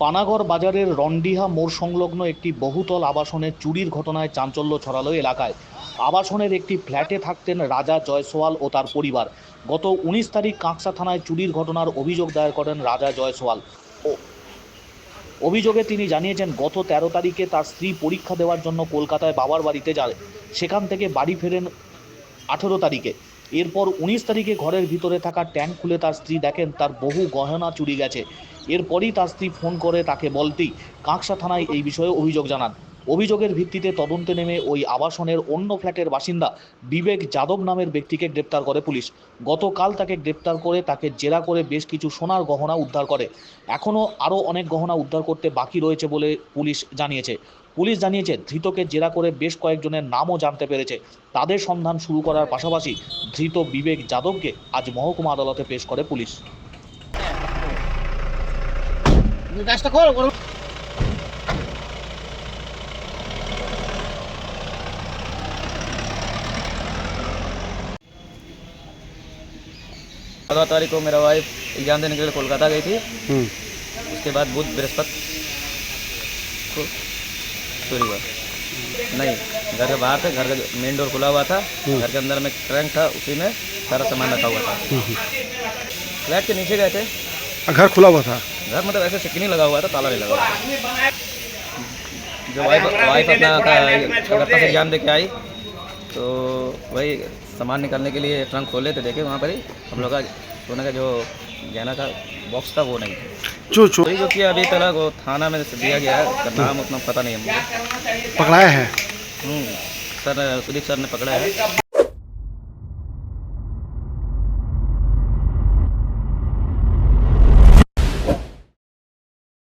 পানাগড় বাজারের রন্ডিহা মোড় সংলগ্ন একটি বহুতল আবাসনের চুরির ঘটনায় চাঞ্চল্য ছড়ালো এলাকায়। আবাসনের একটি ফ্ল্যাটে থাকতেন রাজা জয়সওয়াল ও তার পরিবার। গত উনিশ তারিখ কাঁকসা থানায় চুরির ঘটনার অভিযোগ দায়ের করেন রাজা জয়সওয়াল। ও অভিযোগে তিনি জানিয়েছেন, গত তেরো তারিখে তার স্ত্রী পরীক্ষা দেওয়ার জন্য কলকাতায় বাবার বাড়িতে যায়। সেখান থেকে বাড়ি ফেরেন আঠেরো তারিখে। এরপর উনিশ তারিখে ঘরের ভিতরে থাকা ট্যাঙ্ক খুলে তার স্ত্রী দেখেন তার বহু গহনা চুরি গেছে। এরপরই তার স্ত্রী ফোন করে তাকে বলতেই কাঁকসা থানায় এই বিষয়ে অভিযোগ জানান। অভিযোগের ভিত্তিতে তদন্তে নেমে ওই আবাসনের অন্য ফ্ল্যাটের বাসিন্দা বিবেক যাদব নামের ব্যক্তিকে গ্রেপ্তার করে পুলিশ। গতকাল তাকে গ্রেপ্তার করে তাকে জেরা করে বেশ কিছু সোনার গহনা উদ্ধার করে। এখনও আরও অনেক গহনা উদ্ধার করতে বাকি রয়েছে বলে পুলিশ জানিয়েছে। পুলিশ জানিয়েছে ধৃতকে জেরা করে বেশ কয়েকজনের নামও জানতে পেরেছে তাদের সন্ধান শুরু করার পাশাপাশি ধৃত বিবেক যাদবকে আজ মহকুমা আদালতে পেশ করে পুলিশ গাছটা খোল ওর- चौदह तारीख को मेरा वाइफ एग्जाम देने के लिए कोलकाता गई थी हम्म, उसके बाद बुध बृहस्पति को चोरी हुआ। नहीं घर के बाहर थे घर का मेन डोर खुला हुआ था घर के अंदर में ट्रंक था उसी में सारा सामान रखा हुआ था। फ्लैट के नीचे गए थे। घर खुला हुआ था? घर मतलब ऐसे नहीं लगा हुआ था ताला नहीं लगा हुआ था। जो वाइफ वाइफ अपना का- कलकत्ता से एग्ज़ाम दे के आई। तो वही सामान निकालने के लिए ट्रंक खोले तो देखे वहाँ पर ही। हम लोग का सोने का जो गहना था बॉक्स था वो नहीं था चू। जो कि अभी तक वो थाना में दिया गया है उसका नाम उतना पता नहीं है मुझे। पकड़ाया है? हम्म, सर सुदीप सर ने पकड़ा है।